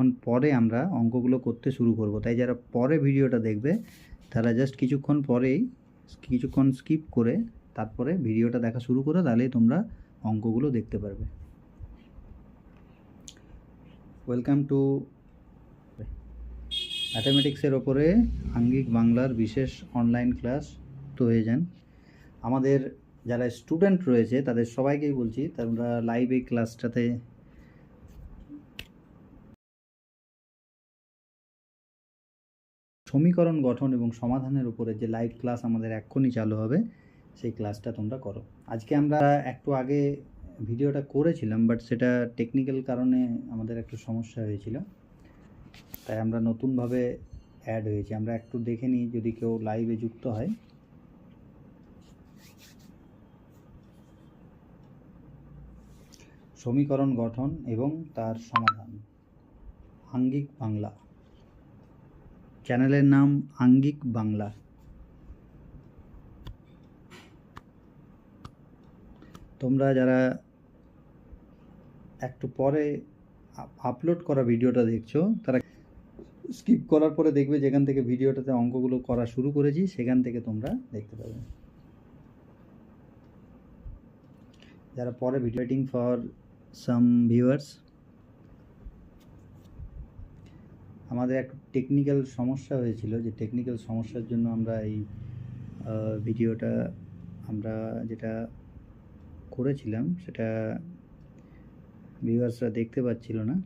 কিছুক্ষণ পরে আমরা অঙ্কগুলো করতে শুরু করব। তাই যারা পরে ভিডিওটা দেখবে, তারা জাস্ট কিছুক্ষণ পরেই, কিছুক্ষণ স্কিপ করে তারপরে ভিডিওটা দেখা শুরু করে, তাহলেই তোমরা অঙ্কগুলো দেখতে পারবে। ওয়েলকাম টু ম্যাথামেটিক্সের ওপরে আঙ্গিক বাংলার বিশেষ অনলাইন ক্লাস তো হয়ে যান। আমাদের যারা স্টুডেন্ট রয়েছে, তাদের সবাইকেই বলছি, তোমরা লাইভ এই ক্লাসটাতে সমীকরণ গঠন এবং সমাধানের উপরে যে লাইভ ক্লাস আমাদের এক্ষুনি চালু হবে, সেই ক্লাসটা তোমরা করো। আজকে আমরা একটু আগে ভিডিওটা করেছিলাম বাট সেটা টেকনিক্যাল কারণে আমাদের একটু সমস্যা হয়েছিল। তাই আমরা নতুনভাবে অ্যাড হয়েছি। আমরা একটু দেখে নিই যদি কেউ লাইভে যুক্ত হয়। সমীকরণ গঠন এবং তার সমাধান। আঙ্গিক বাংলা। চ্যানেলের নাম আঙ্গিক বাংলা। তোমরা যারা একটু পরে আপলোড করা ভিডিওটা দেখছ, তারা স্কিপ করার পরে দেখবে যেখান থেকে ভিডিওটাতে অঙ্কগুলো করা শুরু করেছি, সেখান থেকে তোমরা দেখতে পাবে। যারা পরে ভিডিও ফর সাম ভিউয়ার্স আমাদের এক টেকনিক্যাল সমস্যা হয়েছিল, যে টেকনিক্যাল সমস্যার জন্য আমরা এই ভিডিওটা আমরা যেটা করেছিলাম, সেটা ভিউয়ার্সরা দেখতে পাচ্ছিল না।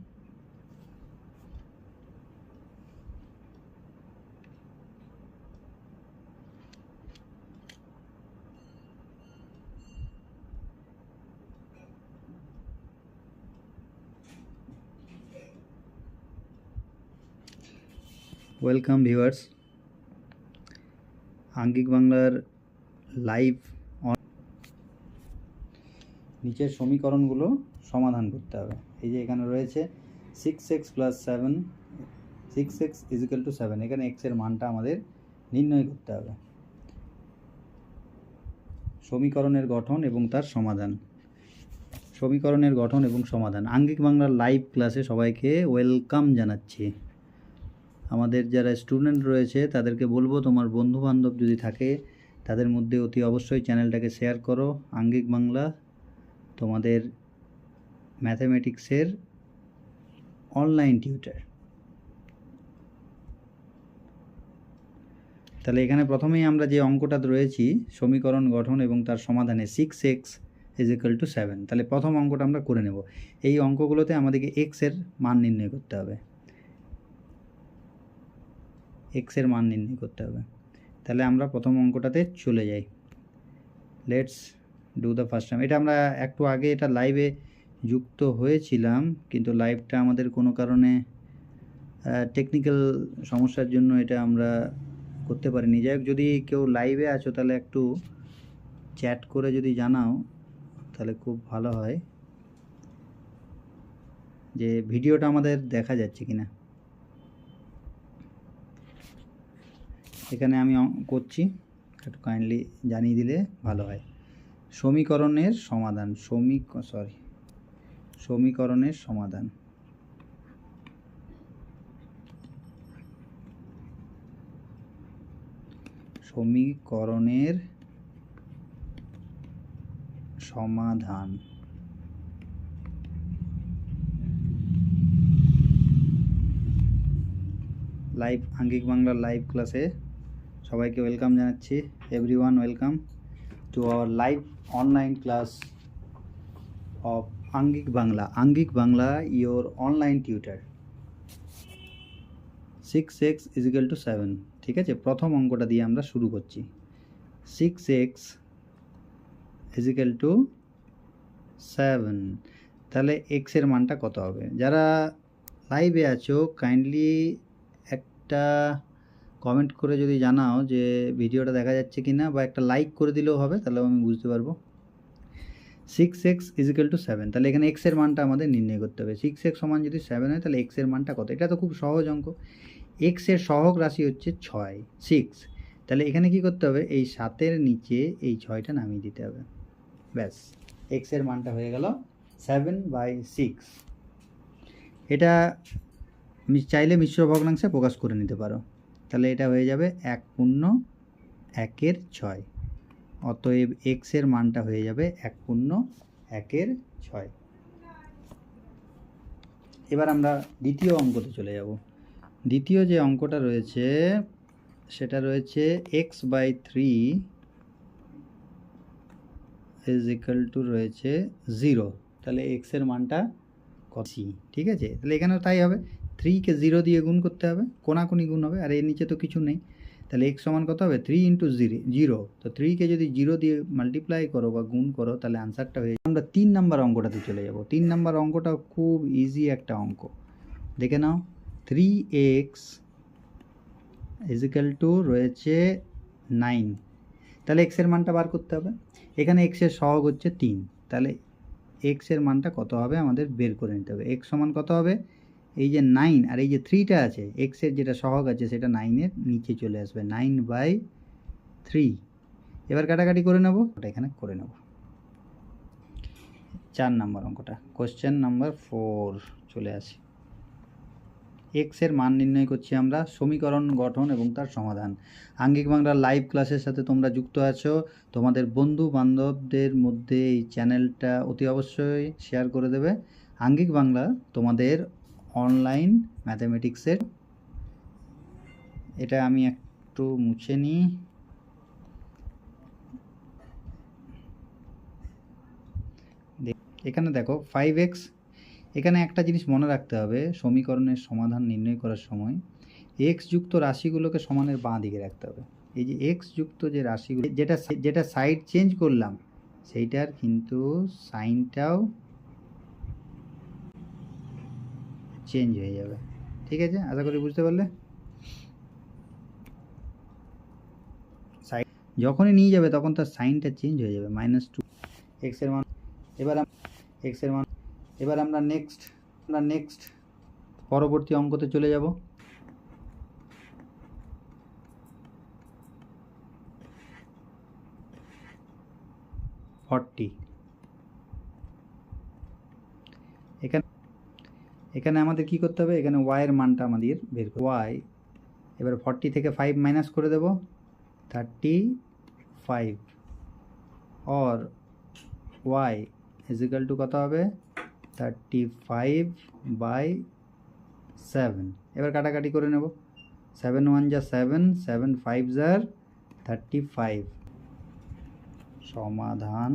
Welcome viewers. আঙ্গিক বাংলার লাইভ নিচের সমীকরণগুলো সমাধান করতে হবে। এই যে এখানে রয়েছে six x plus seven six x is equal to seven এখানে এক্সের মানটা আমাদের নির্ণয় করতে হবে। সমীকরণের গঠন এবং তার সমাধান। সমীকরণের গঠন এবং সমাধান। আঙ্গিক বাংলার লাইভ ক্লাসে সবাইকে ওয়েলকাম জানাচ্ছি। আমাদের যারা স্টুডেন্ট রয়েছে, তাদেরকে বলব তোমার বন্ধু বান্ধব যদি থাকে, তাদের মধ্যে অতি অবশ্যই চ্যানেলটাকে শেয়ার করো। আঙ্গিক বাংলা তোমাদের ম্যাথামেটিক্সের অনলাইন টিউটার তাহলে এখানে প্রথমেই আমরা যে অঙ্কটা রয়েছি, সমীকরণ গঠন এবং তার সমাধানে six x is equal to seven তাহলে প্রথম অঙ্কটা আমরা করে নেব। এই অঙ্কগুলোতে আমাদেরকে এক্সের মান নির্ণয় করতে হবে। এক্সের মান নির্ণয় করতে হবে। তাহলে আমরা প্রথম অঙ্কটাতে চলে যাই। Let's do the first time এটা আমরা একটু আগে এটা লাইভে যুক্ত হয়েছিলাম, কিন্তু লাইভটা আমাদের কোনো কারণে টেকনিক্যাল সমস্যার জন্য এটা আমরা করতে পারিনি। যাই হোক, যদি কেউ লাইভে আছো, তাহলে একটু চ্যাট করে যদি জানাও, তাহলে খুব ভালো হয়। যে ভিডিওটা আমাদের দেখা যাচ্ছে কিনা। এখানে আমি করছি। একটু কাইন্ডলি জানিয়ে দিলে ভালো হয়। সমীকরণের সমাধান সমী সরি সমীকরণের সমাধান। সমীকরণের সমাধান। লাইভ আঙ্গিক বাংলার লাইভ ক্লাসে সবাইকে ওয়েলকাম জানাচ্ছি। Everyone welcome to our live online class of Angik Bangla Angik Bangla your online tutor six x is equal to seven ঠিক আছে? প্রথম অঙ্কটা দিয়ে আমরা শুরু করছি। Six x is equal to seven তাহলে এক্সের মানটা কত হবে? যারা লাইভে আছো কাইন্ডলি একটা কমেন্ট করে যদি জানাও যে ভিডিওটা দেখা যাচ্ছে কি না বা একটা লাইক করে দিলেও হবে, তাহলে আমি বুঝতে পারব। Six x is equal to seven তাহলে এখানে এক্সের মানটা আমাদের নির্ণয় করতে হবে। সিক্স এক্স সমান যদি সেভেন হয়, তাহলে এক্সের মানটা কত? এটা তো খুব সহজ অঙ্ক। এক্সের সহগ রাশি হচ্ছে ছয়। সিক্স তাহলে এখানে কি করতে হবে? এই সাতের নিচে এই ছয়টা নামিয়ে দিতে হবে। ব্যাস এক্সের মানটা হয়ে গেল সেভেন বাই সিক্স এটা চাইলে মিশ্র ভগ্নাংশে প্রকাশ করে নিতে পারো। তাহলে এটা হয়ে যাবে এক পূর্ণ একের ছয়। অতএব এক্সের মানটা হয়ে যাবে এক পূর্ণ একের ছয়। এবার আমরা দ্বিতীয় অঙ্কতে চলে যাব। দ্বিতীয় যে অঙ্কটা রয়েছে, সেটা রয়েছে x by three is equal to রয়েছে জিরো তাহলে এক্সের মানটা কত? ঠিক আছে? তাহলে এখানেও তাই হবে। থ্রিকে জিরো দিয়ে গুণ করতে হবে, কোনাকুনি গুণ হবে, আর এর নিচে তো কিছু নেই। তাহলে এক্স সমান কত হবে? থ্রি ইন্টু জিরো তো থ্রিকে যদি জিরো দিয়ে মাল্টিপ্লাই করো বা গুণ করো, তাহলে আনসারটা হয়ে আমরা তিন নাম্বার অঙ্কটাতে চলে যাব। তিন নাম্বার অঙ্কটা খুব ইজি একটা অঙ্ক। দেখে নাও। Three x is equal to রয়েছে নাইন তাহলে এক্সের মানটা বার করতে হবে। এখানে এক্সের সহগ হচ্ছে তিন। তাহলে এক্সের মানটা কত হবে? আমাদের বের করে নিতে হবে। এক্স সমান কত হবে? এই যে নাইন আর এই যে থ্রিটা আছে এক্সের যেটা সহগ আছে সেটা নাইনের নিচে চলে আসবে নাইন বাই থ্রি এবার কাটাকাটি করে নেব, ওটা এখানে করে নেব। চার নাম্বার অঙ্কটা কোশ্চেন নাম্বার ফোর চলে আসি। এক্সের মান নির্ণয় করছি আমরা, সমীকরণ গঠন এবং তার সমাধান। আঙ্গিক বাংলার লাইভ ক্লাসের সাথে তোমরা যুক্ত আছো, তোমাদের বন্ধু বান্ধবদের মধ্যে এই চ্যানেলটা অতি অবশ্যই শেয়ার করে দেবে। আঙ্গিক বাংলা তোমাদের অনলাইন ম্যাথামেটিক্সের এটা আমি একটু মুছে নিই। এখানে দেখো ফাইভ এক্স এখানে একটা জিনিস মনে রাখতে হবে, সমীকরণের সমাধান নির্ণয় করার সময়। এক্স যুক্ত রাশিগুলোকে সমানের বাঁ দিকে রাখতে হবে। এই যে এক্স যুক্ত যে রাশিগুলো, যেটা যেটা সাইড চেঞ্জ করলাম, সেইটার কিন্তু সাইনটাও চেঞ্জ হয়ে যাবে। ঠিক আছে? আশা করি বুঝতে পারলে? যখনই নিয়ে যাবে, তখন তার সাইনটা চেঞ্জ হয়ে যাবে মাইনাস টু এক্সের মান এবার এক্সের মান এবার আমরা নেক্সট আমরা নেক্সট পরবর্তী অঙ্কতে চলে যাব। ফর্টি এখানে এখানে আমাদের কি করতে হবে? এখানে ওয়াইয়ের মানটা আমাদের বের করতে ওয়াই এবার ফর্টি থেকে ফাইভ মাইনাস করে দেব। Thirty five or y is equal to কত হবে? থার্টি ফাইভ বাই সেভেন এবার কাটাকাটি করে নেব। সেভেন ওয়ান যা সেভেন সেভেন ফাইভ যার থার্টি ফাইভ সমাধান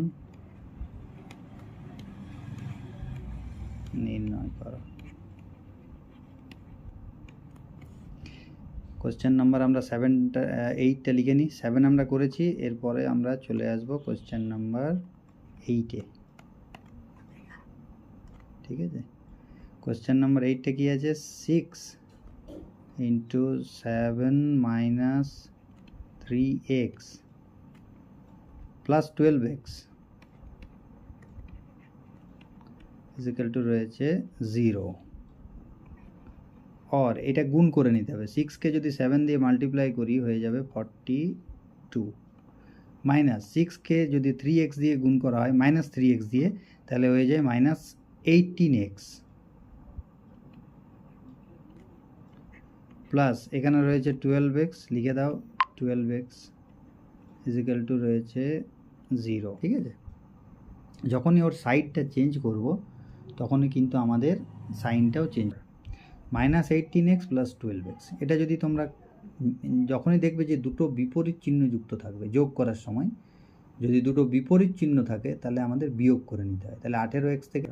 নির্ণয় করো। কোশ্চেন নাম্বার আমরা সেভেনটা এইটটা লিখে নিই সেভেন আমরা করেছি, এরপরে আমরা চলে আসব কোশ্চেন নাম্বার এইটে ঠিক আছে? কোশ্চেন নাম্বার এইটটা কী আছে? Six into seven minus three x plus twelve x is equal to রয়েছে জিরো অর এটা গুণ করে নিতে হবে। সিক্সকে যদি সেভেন দিয়ে মাল্টিপ্লাই করি, হয়ে যাবে ফর্টি টু মাইনাস সিক্সকে যদি থ্রি এক্স দিয়ে গুণ করা হয় মাইনাস থ্রি এক্স দিয়ে, তাহলে হয়ে যায় মাইনাস এইটিন এক্স প্লাস এখানে রয়েছে টুয়েলভ এক্স লিখে দাও twelve x is equal to রয়েছে জিরো ঠিক আছে? যখনই ওর সাইডটা চেঞ্জ করব, তখনই কিন্তু আমাদের সাইনটাও change minus eighteen x plus twelve x এটা যদি তোমরা যখনই দেখবে যে দুটো বিপরীত চিহ্ন যুক্ত থাকবে যোগ করার সময়, যদি দুটো বিপরীত চিহ্ন থাকে, তাহলে আমাদের বিয়োগ করে নিতে হয়। তাহলে আঠেরো এক্স থেকে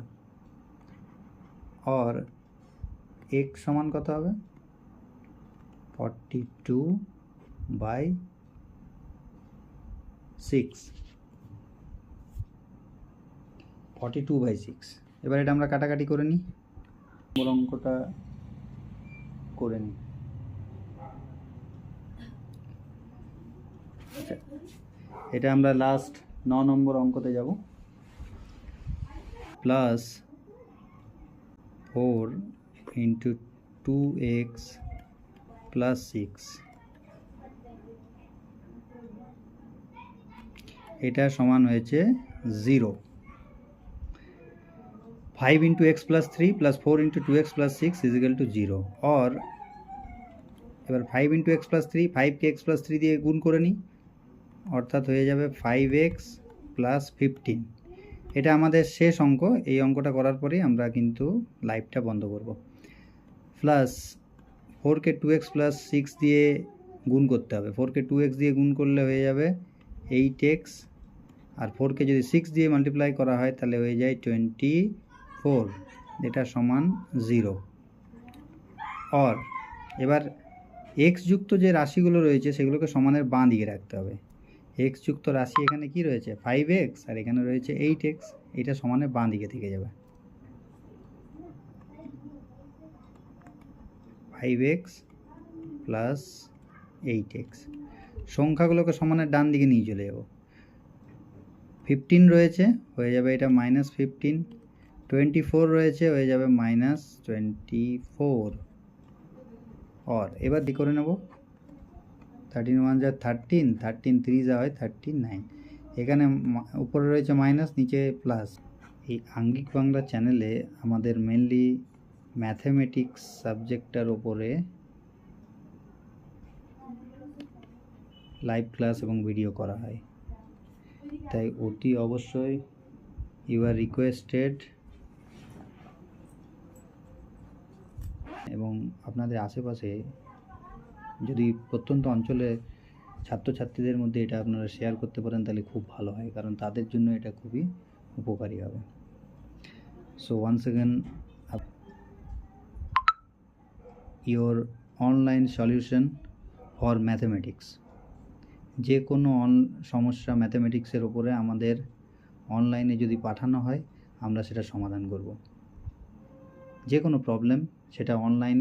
অর এক্স সমান কত হবে? Forty two by six forty two by six এবার এটা আমরা কাটাকাটি করে নিই। অঙ্কটা করে নিই আচ্ছা, এটা আমরা লাস্ট ন নম্বর অঙ্কতে যাব। Plus four into two x plus six এটা সমান হয়েছে zero five into x plus three plus four into two x plus six is equal to zero or এবার five into x plus three ফাইভকে x plus three দিয়ে গুণ করে নিই অর্থাৎ হয়ে যাবে ফাইভ এক্স প্লাস ফিফটিন এটা আমাদের শেষ অঙ্ক। এই অঙ্কটা করার পরেই আমরা কিন্তু লাইভটা বন্ধ করব। প্লাস ফোরকে টু এক্স প্লাস সিক্স দিয়ে গুণ করতে হবে। ফোরকে টু এক্স দিয়ে গুণ করলে হয়ে যাবে এইট এক্স আর ফোরকে যদি সিক্স দিয়ে মাল্টিপ্লাই করা হয়, তাহলে হয়ে যায় টোয়েন্টি ফোর এটা সমান জিরো। অর, এবার এক্স যুক্ত যে রাশিগুলো রয়েছে, সেগুলোকে সমানের বাঁ দিকে রাখতে হবে। এক্স যুক্ত রাশি এখানে কি রয়েছে? ফাইভ এক্স আর এখানে রয়েছে এইট এক্স এটা সমানের বাঁ দিকে থেকে যাবে। Five x plus eight x সংখ্যাগুলোকে সমানের ডান দিকে নিয়ে চলে যাব। ফিফটিন রয়েছে, হয়ে যাবে এটা মাইনাস ফিফটিন টোয়েন্টি ফোর রয়েছে, হয়ে যাবে মাইনাস টোয়েন্টি ফোর অর এবার কী করে নেব। থার্টিন ওয়ান যা থার্টিন থার্টিন থ্রি যা হয় থার্টিন নাইন এখানে উপরে রয়েছে মাইনাস নিচে প্লাস এই আঙ্গিক বাংলা চ্যানেলে আমাদের মেনলি ম্যাথমেটিক্স সাবজেক্টটার ওপরে লাইভ ক্লাস এবং ভিডিও করা হয়। তাই অতি অবশ্যই ইউ আর রিকোয়েস্টেড এবং আপনাদের আশেপাশে যদি প্রত্যন্ত অঞ্চলে ছাত্রছাত্রীদের মধ্যে এটা আপনারা শেয়ার করতে পারেন, তাহলে খুব ভালো হয়, কারণ তাদের জন্য এটা খুবই উপকারী হবে। So once second your online solution for mathematics যে কোনো অন সমস্যা ম্যাথমেটিক্সের ওপরে আমাদের অনলাইনে যদি পাঠানো হয়, আমরা সেটা সমাধান করব। যে কোনো প্রবলেম সেটা অনলাইনে